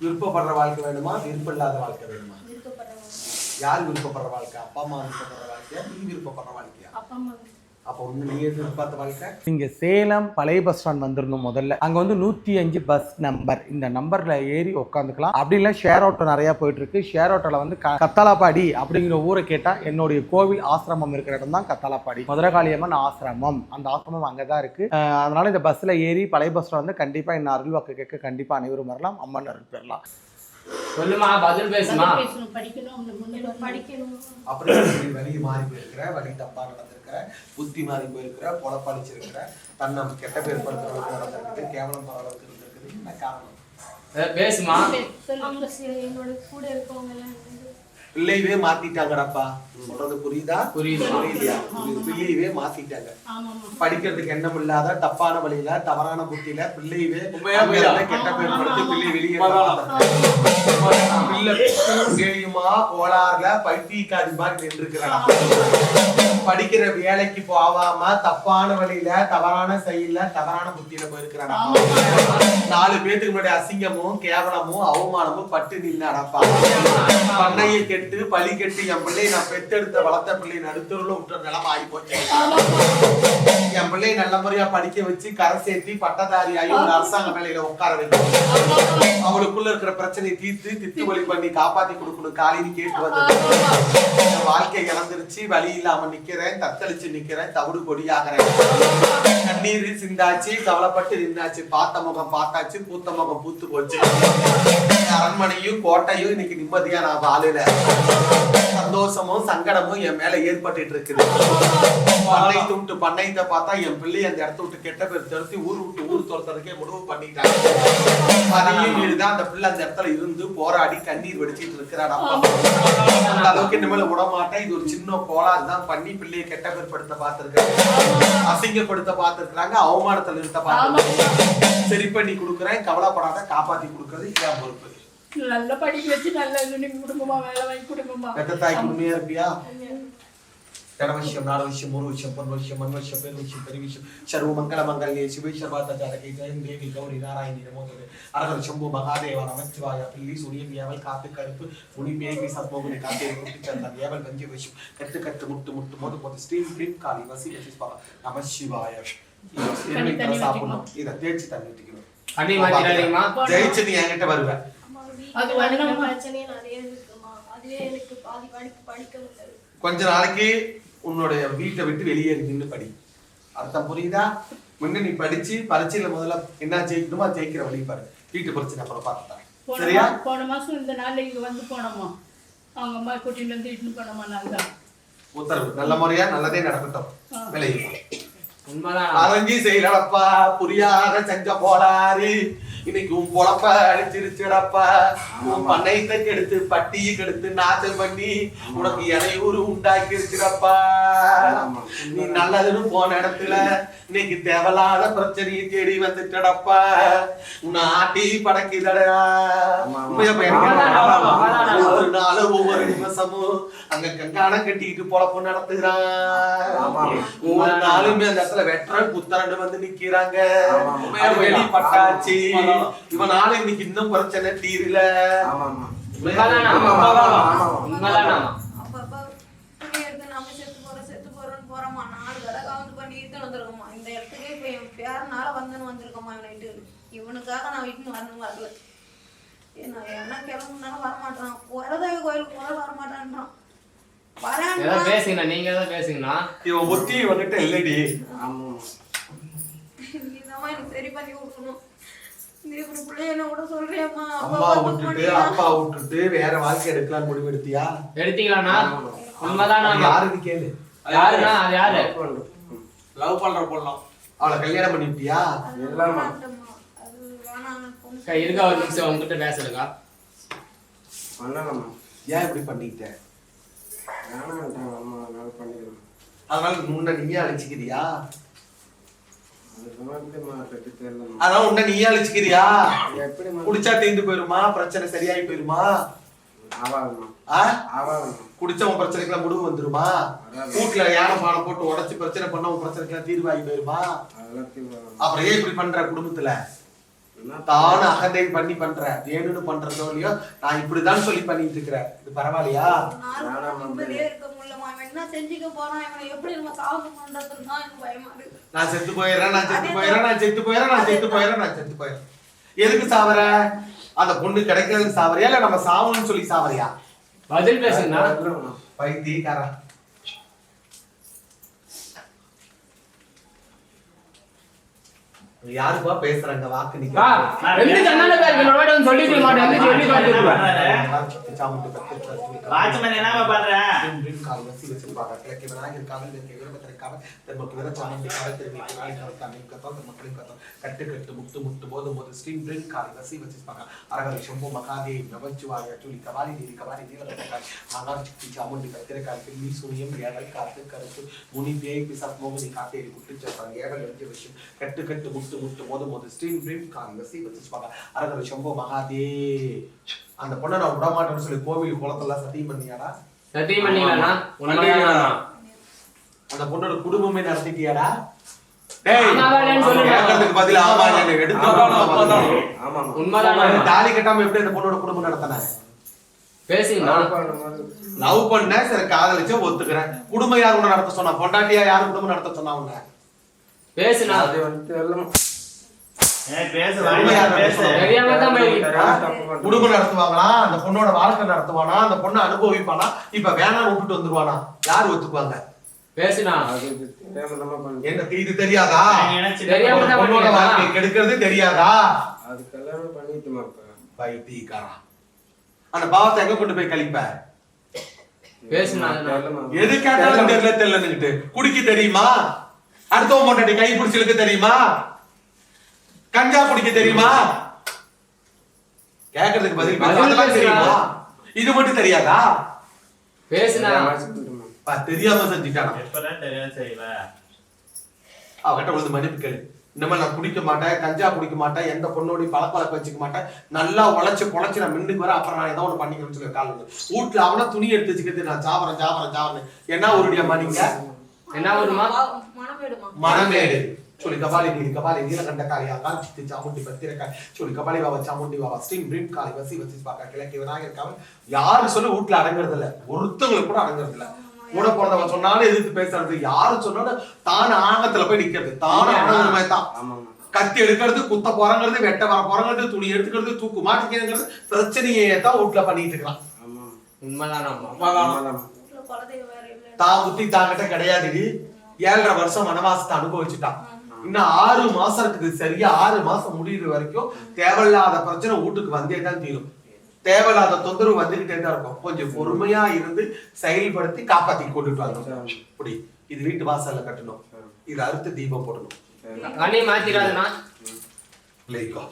விருப்பப்படுற வாழ்க்கை வேணுமா? விருப்பம் இல்லாத வாழ்க்கை வேணுமா? யார் விருப்பப்படுற வாழ்க்கை? அப்பா அம்மா விருப்பப்படுற வாழ்க்கையா? நீ விருப்பப்படுற வாழ்க்கையா? நீங்க அப்போ இங்கே சேலம் பழைய பஸ் ஸ்டாண்ட் வந்துடணும் முதல்ல. அங்கே வந்து நூற்றி அஞ்சு பஸ் நம்பர் இந்த நம்பரில் ஏறி உட்காந்துக்கலாம் அப்படி இல்லை ஷேர் ஆட்டோ நிறையா போயிட்டு இருக்கு ஷேர் ஆட்டோல வந்து க கத்தாலாப்பாடி அப்படிங்கிற ஊரை கேட்டால் என்னுடைய கோவில் ஆசிரமம் இருக்கிற இடம் தான் கத்தாலாப்பாடி. மதுரகாளியம்மன் ஆசிரமம். அந்த ஆசிரமம் அங்கே தான் இருக்கு அதனால இந்த பஸ்ஸில் ஏறி பழைய பஸ் ஸ்டாண்ட் வந்து கண்டிப்பாக என்ன அருள்வாக்கு கேட்க கண்டிப்பாக அனைவரும் வரலாம். அம்மன் அருள் பெறலாம். சொல்லுமா பதில் பேசுமா? அப்படி வழி மாறி போயிருக்கிற வழி தப்பா நடந்திருக்கிற புத்தி மாறி போயிருக்கிற பொழப்பழிச்சிருக்கிற தன்னை கெட்ட பேர் படுத்துற அளவுக்கு நடந்திருக்குது கேவலம் போற அளவுக்கு இருந்திருக்குது என்ன காரணம் பேசுமா? அவங்க என்னோட கூட இருக்கவங்க எல்லாம் பிள்ளையவே மாத்திட்டாங்கடாப்பா. சொல்றது புரியுதா? புரியுது. புரியுது. பிள்ளையவே மாத்திட்டாங்க. படிக்கிறதுக்கு எண்ணம் இல்லாத தப்பான வழியில தவறான புத்தியில பிள்ளையவே கெட்ட பேர் படுத்தி பிள்ளை வெளியே தெரியுமா? கோளாறுல பைத்தியக்காரி மாதிரி நின்றுக்கிறான். படிக்கிற வேலைக்கு போகாம தப்பான வழியில தவறான செயல்ல தவறான புத்தியில போயிருக்கிறான். நாலு பேத்துக்கு முன்னாடி அசிங்கமும் கேவலமும் அவமானமும் பட்டு நின்னாடப்பா பண்ணையை கெட்டு பழி கெட்டு என் பிள்ளையை நான் பெத்தெடுத்த வளர்த்த பிள்ளை நடுத்தருல விட்டுற நிலமா ஆகி போச்சு. என் பிள்ளையை நல்ல முறையா படிக்க வச்சு கரை சேர்த்தி பட்டதாரி ஆகி ஒரு அரசாங்க வேலையில உட்கார வைக்கணும். அவளுக்குள்ள இருக்கிற பிரச்சனையை தீர்த்து திட்டு வழி பண்ணி காப்பாத்தி கொடுக்கணும். காலையில கேட்டு வந்தது வாழ்க்கை இழந்துருச்சு. வழி இல்லாம நிக்கிறேன் தத்தளிச்சு நிக்கிறேன் தவிடு கொடியாகிறேன். கண்ணீர் சிந்தாச்சு கவலைப்பட்டு நின்னாச்சு. பார்த்த முகம் பார்த்தாச்சு பூத்த முகம் பூத்து போச்சு. அரண்மனையும் கோட்டையும் இன்னைக்கு நிம்மதியா நான் வாழல சந்தோஷமும் சங்கடமும் என் மேல ஏற்பட்டுட்டு இருக்குது பண்ணை விட்டு பண்ணைத்த பார்த்தா என் பிள்ளை அந்த இடத்த விட்டு கெட்ட பேர் துரத்தி ஊர் விட்டு ஊர் துரத்துறதுக்கே முடிவு பண்ணிட்டாங்க. அதையும் மீறிதான் அந்த பிள்ளை அந்த இடத்துல இருந்து போராடி கண்ணீர் வடிச்சிட்டு இருக்கிறான் அந்த அளவுக்கு இனிமேல விட மாட்டேன் இது ஒரு சின்ன கோளாறு தான். பண்ணி பிள்ளையை கெட்ட பேர் படுத்த பார்த்திருக்காங்க. அசிங்கப்படுத்த பார்த்திருக்காங்க அவமானத்துல நிறுத்த பார்த்திருக்காங்க சரி பண்ணி கொடுக்குறேன். கவலைப்படாத. காப்பாத்தி கொடுக்கறது என் பொறுப்பு. நல்லா படிக்க வச்சு நல்ல நீங்க குடும்பமா வேலை வாங்கி குடும்பமா. பெத்த தாய்க்கு உண்மையா இருப்பியா? ஜன விஷயம் நாட விஷயம் ஒரு விஷயம் பொன் விஷயம் மண் விஷயம் பேர் விஷயம் பெரிய விஷயம் சர்வ மங்கள மங்கல்யே சிவை சர்வாத்த ஜாதகை ஜெயம் தேவி கௌரி நாராயணி நமோதே அரகர் சம்பு மகாதேவ நமச்சிவாய பில்லி சூரியன் ஏவல் காத்து கருப்பு முனி பேகி சத்மோகுனி காத்தே முட்டி சந்தன் ஏவல் வஞ்சி விஷயம் கட்டு கட்டு முட்டு முட்டு மோது போது ஸ்டீம் கிரீம் காளி வசி வசி ஸ்பா நம சிவாய. தண்ணி தண்ணி சாப்பிடணும். இதை தேய்ச்சி தண்ணி ஊற்றிக்கணும் ஜெயிச்சு நீ என்கிட்ட வருவ. அம்மா அது. படிக்கிற பிரச்சனையே நிறைய இருக்குமா? அதுவே எனக்கு பாதி படிப்பு படிக்க முடியல கொஞ்ச நாளைக்கு உன்னுடைய வீட்டை விட்டு வெளியே நின்று படி. அர்த்தம் புரியுதா? முன்ன நீ படிச்சு பரீட்சையில முதல்ல என்ன ஜெயிக்கணுமோ அது ஜெயிக்கிற வழி பாரு. வீட்டு பிரச்சனை அப்புறம் பார்த்துதான் போன சரியா? போன மாசம் இந்த நாள்ல இங்க வந்து போனோமா? அவங்க அம்மா கூட்டிட்டு வந்து இட்டுன்னு போனோமா நாங்க உத்தரவு. நல்ல முறையா நல்லதே நடக்கட்டும். விளையும் உண்மைதான். அரங்கி செய்யலப்பா புரியாத செஞ்ச போலாரு இன்னைக்கு உன் பொழப்ப அடிச்சிருச்சுடப்பா உன் பண்ணையத்தை கெடுத்து பட்டியை கெடுத்து நாச்சல் பண்ணி உனக்கு இடையூறு உண்டாக்கிருச்சுடப்பா. நீ நல்லதுன்னு போன இடத்துல இன்னைக்கு தேவையில்லாத பிரச்சனையை தேடி வந்துட்டடப்பா. உன்னை ஆட்டி படக்குதடா. ஒவ்வொரு நாளும் ஒவ்வொரு நிமிஷமும் அங்க கங்காணம் கட்டிக்கிட்டு பொழப்பு நடத்துகிறான். ஒவ்வொரு நாளுமே அந்த இடத்துல வெட்டரன் புத்தரன் வந்து நிக்கிறாங்க. அது வெளிப்பட்டாச்சு இவனால இன்னைக்கு இன்னும் பிரச்சனை தீரல. உண்மைதானா உண்மைதானா அப்பப்ப துணி எடுத்து நம்ம செத்து போறோம் செத்து போறோம்னு போறோமா? நாலு தடவை கவுந்து பண்ணி இழுத்து வந்திருக்கோமா? இந்த இடத்துக்கு இப்ப என் பேரனால வந்துன்னு வந்திருக்கோமா இவனை இவனுக்காக நான் இட்டுன்னு வரணும் வரல. நான் என்ன கிளம்புனாலும் வரமாட்டான். வரதேவி கோயிலுக்கு போல வரமாட்டான்றான். வரேன் ஏதாவது பேசுங்கண்ணா நீங்க ஏதாவது பேசுங்கண்ணா. இவன் புத்தி வந்துட்டு இல்லடி. நீதான் எனக்கு சரி பண்ணி கொடுக்கணும். அம்மா விட்டுட்டு அப்பா விட்டுட்டு வேற வாழ்க்கை எடுக்கலாம்னு முடிவு எடுத்தியா எடுத்தீங்களாண்ணா உண்மைதானா யாருன்னு கேளு. யாருண்ணா அது யாரு? லவ் பண்ற பொண்ணம் அவளை கல்யாணம் பண்ணிட்டியா அக்கா, இருக்கா ஒரு நிமிஷம் உங்ககிட்ட பண்ணலாமா ஏன் இப்படி அம்மா அதனால முன்ன நீயே அழிச்சுக்கிறியா? அதான் உன்ன நீயே அழிச்சுக்கிறியா? எப்படி குடிச்சா தீந்து போயிருமா? பிரச்சனை சரியாகி போயிருமா? குடிச்சவன் பிரச்சனைக்கெல்லாம் முடிவு வந்துருமா? வீட்டுல யானை பானை போட்டு உடைச்சு பிரச்சனை பண்ண உன் பிரச்சனைக்கெல்லாம் தீர்வாகி போயிருமா? அப்புறம் ஏன் இப்படி பண்ற குடும்பத்துல? தான அகந்தை பண்ணி பண்ற. வேணும்னு பண்றதோ இல்லையோ நான் இப்படிதான் சொல்லி பண்ணிட்டு இருக்கிறேன். இது பரவாயில்லையா? நாலு நிம்மதியே இருக்க முடியலம்மா. இவன் என்ன செஞ்சுக்க போறான்? இவனை எப்படி நம்ம சாகு பண்றதுன்னு தான் எனக்கு பயமா இருக்கு. நான் செத்து போயிடுறேன் நான் செத்து போயிடுறேன் நான் செத்து போயிடுறேன் நான் செத்து போயிடுறேன் நான் செத்து போயிடுறேன். எதுக்கு சாவற? அந்த பொண்ணு கிடைக்கிறதுக்கு சாவறியா? இல்ல நம்ம சாவணும்னு சொல்லி சாவறியா? பதில் பேசுங்கண்ணா. பைத்தியக்காரா. யாருப்பா பேசுறாங்க? வாக்கு நிக்க ரெண்டு கண்ணால பேருக்கு சொல்லிக்க மாட்டேன். சொல்லி பார்த்துருவேன் வாட்ச்மேன் என்னமா பண்ற? கட்டு கட்டு முத்து முத்து போது போது ஸ்ரீம் பிரின் காலி வசி வச்சிருப்பாங்க. அரகரி சம்பு மகாதேவி கபாலி நீரி கபாலி நீலகண்டாய் ஆகார் சிக்தி சாமுண்டி கத்திரக்கால் பில்லி சூனியம் ஏடல் காத்து கருத்து முனி பேய் பிசாத் மோகினி காத்தேரி குட்டு சப்பாங்க ஏடல் வெஞ்ச விஷயம் கட்டு கட்டு போது போது ஸ்ரீம் பிரின் காலி வசி வச்சிருப்பாங்க. அரகரி சம்பு மகாதே. அந்த பொண்ணை நான் விட மாட்டேன்னு சொல்லி கோவில் குளத்தெல்லாம் சத்தியம் பண்ணியாடா? சத்தியம் உண்மைதானா அந்த பொண்ணோட குடும்பமே நடத்திட்டியாடா? தாலி கட்டாம எப்படி அந்த பொண்ணோட குடும்பம் நடத்தின? பேசுங்கண்ணா. லவ் பண்ண சரி காதலிச்ச ஒத்துக்கிறேன். குடும்பம் யார் உன்னை நடத்த சொன்னா? பொண்டாட்டியா யார் குடும்பம் நடத்த சொன்னா உன்னை? பேசுண்ணா. அது வந்து குடும்பம் நடத்துவாங்களா? அந்த பொண்ணோட வாழ்க்கை நடத்துவானா? அந்த பொண்ணை அனுபவிப்பானா? இப்ப வேணாம் விட்டுட்டு வந்துருவானா? யார் ஒத்துக்குவாங்க. என்ன இது தெரியாதா? பொண்ணோட? வாழ்க்கை கெடுக்கிறது தெரியாதா? அது கல்யாணம் பண்ணிட்டுமா பைத்தியக்காரா. அந்த பாவத்தை எங்க கொண்டு போய் கழிப்ப. எது கேட்டாலும் தெரியல தெரியலன்னுகிட்டு குடிக்க தெரியுமா? அடுத்தவன் பொண்டாட்டி கை பிடிச்சிருக்கு தெரியுமா? கஞ்சா குடிக்க தெரியுமா? கேக்குறதுக்கு பதில். தெரியுமா? இது மட்டும் தெரியாதா? பேசுண்ணா தெரியாம செஞ்சுட்டானா? எப்பதான் தெரியும் செய்வ அவகிட்ட வந்து மன்னிப்பு கேளு. இந்த மாதிரி நான் குடிக்க மாட்டேன் கஞ்சா குடிக்க மாட்டேன் எந்த பொண்ணோடையும் பழக்க வழக்க வச்சுக்க மாட்டேன். நல்லா உழைச்சு பொழைச்சு நான் மின்னுக்கு வர அப்புறம் நான் ஏதோ ஒன்று பண்ணிக்கிறேன்னு சொல்லி கால் வீட்டுல அவனா துணி எடுத்து வச்சுக்கிறது நான் சாவறேன் சாவறேன் சாவறேன் என்ன உருடியம்மா நீங்க? என்ன வருமா மனமேடுமா மனமேடு சொல்லி கபாலி நீதி கபாலி நீலகண்ட காளியா காஞ்சித்து சாமுண்டி பத்திரக்காய் சொல்லி கபாலி பாபா சாமுண்டி பாபா ஸ்ரீம் பிரீம் காளி வசி வசி பாக்கா கிழக்கு விநாயகர் காவல் யாரு சொல்லி வீட்டுல அடங்குறது இல்ல ஒருத்தவங்களுக்கு கூட அடங்குறது இல்ல கூட பிறந்தவன் சொன்னாலும் எதிர்த்து பேசுறது யாரு சொன்னாலும் தான் ஆகத்துல போய் நிக்கிறது தான் தான். கத்தி எடுக்கிறது குத்த போறங்கிறது வெட்ட வர போறங்கிறது துணி எடுத்துக்கிறது தூக்கு மாட்டிக்கிறது பிரச்சனையே தான் வீட்டுல பண்ணிட்டு இல்லை தான் புத்தி தாங்கிட்ட கிடையாதுடி ஏழரை வருஷம் வனவாசத்தை அனுபவிச்சுட்டான் இன்னும் ஆறு மாசம் இருக்குது. சரியா? ஆறு மாசம் முடியிற வரைக்கும் தேவையில்லாத பிரச்சனை வீட்டுக்கு வந்தே தான் தீரும். தேவையில்லாத தொந்தரவு வந்துகிட்டே தான் இருக்கும். கொஞ்சம் பொறுமையா இருந்து செயல்படுத்தி காப்பாத்தி கொண்டுட்டு வரணும். இப்படி. இது வீட்டு வாசல்ல கட்டணும். இது அறுத்து தீபம் போடணும். மாத்திராதுண்ணா go.